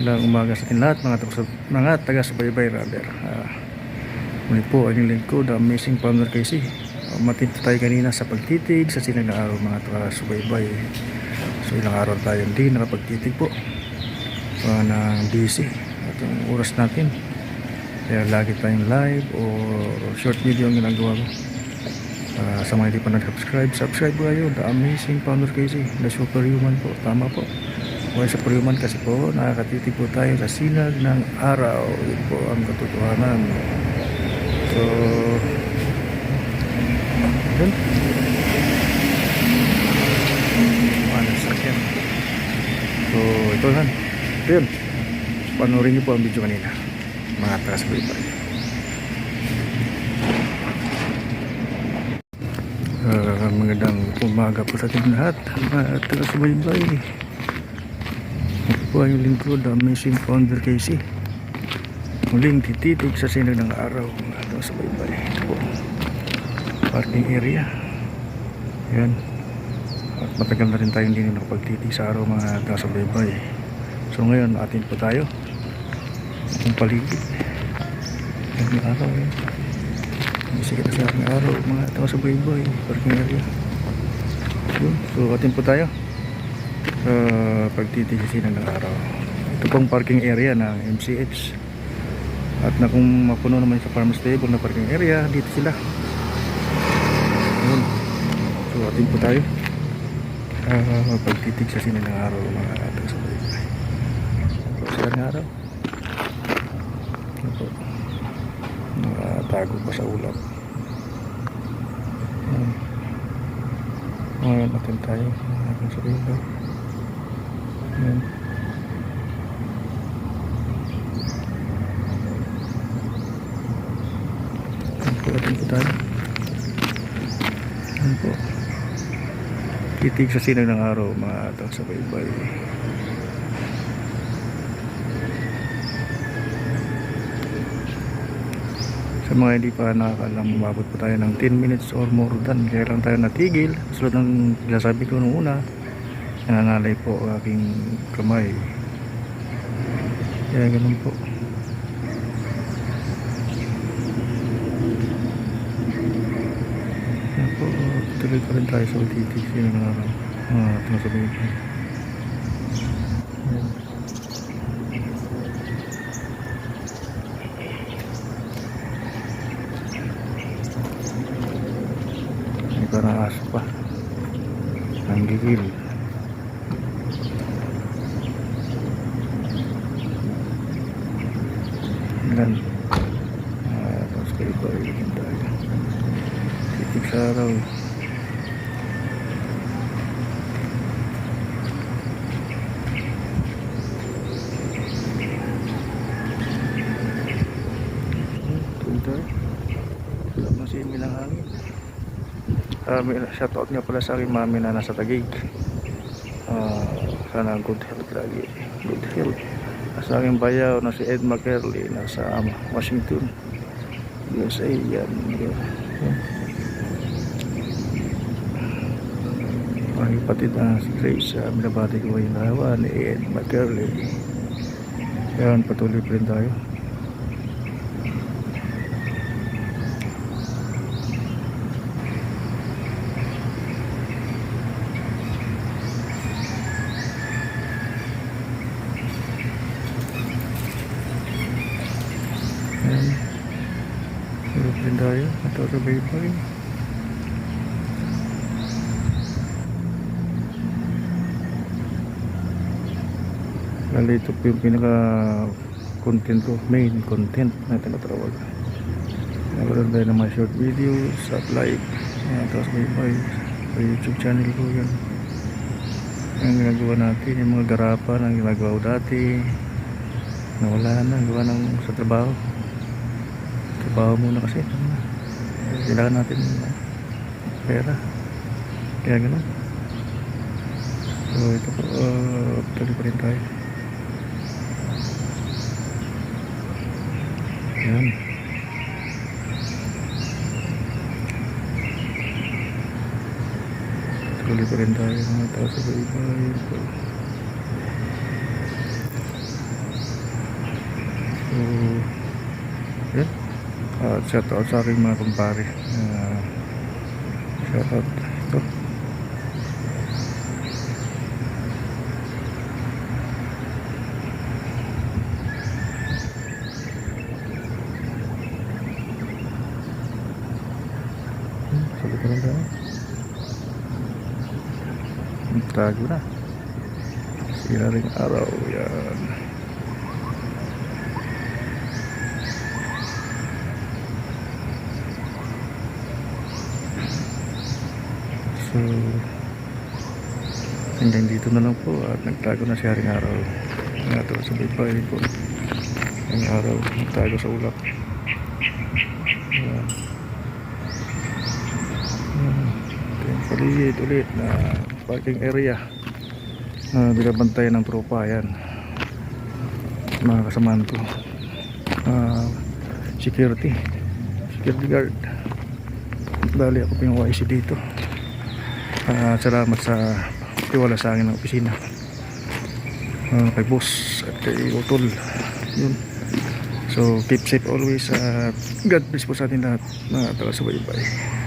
Magandang umaga sa ating lahat mga, taga- mga taga-subaybay rather. Uh, muli po ang lingkod, the amazing founder Casey. Uh, matinto tayo kanina sa pagtitig sa sinag na araw mga taga-subaybay. So ilang araw tayo hindi nakapagtitig po. Uh, na busy at yung oras natin. Kaya lagi tayong live o short video ang ginagawa ko. Uh, sa mga hindi pa nag-subscribe, subscribe po kayo. The Amazing Founder Casey. The Superhuman po. Tama po. Okay, sa Superhuman kasi po, nakakatitig po tayo sa sinag ng araw. Yun po ang katotohanan. So, yun. Ano sa akin. So, ito lang. Ito yun. Panoorin niyo po ang video kanina. Mga taas po ito. Uh, magandang umaga po sa ating lahat mga taga-subaybay po ang lingkod ang Amazing Founder Casey muling tititig sa sinag ng araw mga taga-subaybay ito po parking area. Yan at matagal na rin tayong hindi nakapagtitig sa araw mga taga-subaybay so ngayon atin po tayo. Ang paligid. Ang araw yan Sige na sa araw, mga tao sa boy parking area. Yun. So, atin po tayo. Uh, pagtitisinan ng araw. Ito pong parking area ng MCH. At na kung mapuno naman sa farm stable na parking area, dito sila. Yun. So, atin po tayo. Uh, pagtitiksinan ng araw, mga tao sa boy So, sila ng araw. Ito po nakatago pa sa ulap ngayon natin tayo natin sa rito yan yan po tayo. Yan po. Titig sa sinag ng araw mga tao sa baybay sa mga hindi pa nakakalam umabot pa tayo ng 10 minutes or more than. Kaya lang tayo natigil. Sulod ng sinasabi ko nung una nangangalay po aking kamay. Kaya ganun po. Kaya po tuloy pa rin tayo sa sino ng araw ah, tumasabihin. May parang aso pa. Ang Yan. Ah, tapos kayo pa rin tayo. Titig sa araw. Si Emilang hangin. Uh, shoutout nga pala sa aking mami na nasa Taguig. Uh, sana good health lagi. Good health. Sa aking bayaw na si Ed McKerley nasa Washington. USA yan. yan. Ang na si Grace, uh, binabati ko yung ni Ed McKerley. Yan, patuloy pa rin tayo. Tayo. Natasabay pa rin. Lalo ito po yung pinaka content ko, main content na tinatawag. Nagkaroon tayo ng mga short videos at live. Ayan, tapos may may sa YouTube channel ko yan. Ang ginagawa natin, yung mga garapan ang ginagawa ko dati. Nawala na, gawa ng sa trabaho trabaho muna kasi kailangan natin pera kaya gano'n so ito po uh, tuloy pa rin tayo yan tuloy pa rin tayo mga tao sa baybay shout out aking mga kumpare. Uh, shout out. Ito. Hmm, Sabi ko lang tayo. Tago na. Sira rin araw. Yan. So, hanggang dito na lang po at nagtago na si Haring Araw. Nga sa baybayin po. Ang araw, nagtago sa ulap. Yan. Yan. Ito yung paligid ulit na parking area na binabantayan ng tropa yan mga kasamahan ko Ah, security security guard dali ako YC dito Ah, salamat sa tiwala sa akin ng opisina. Ah, kay boss at kay utol. Yun. So keep safe always at God bless po sa atin lahat. Mga taga subaybay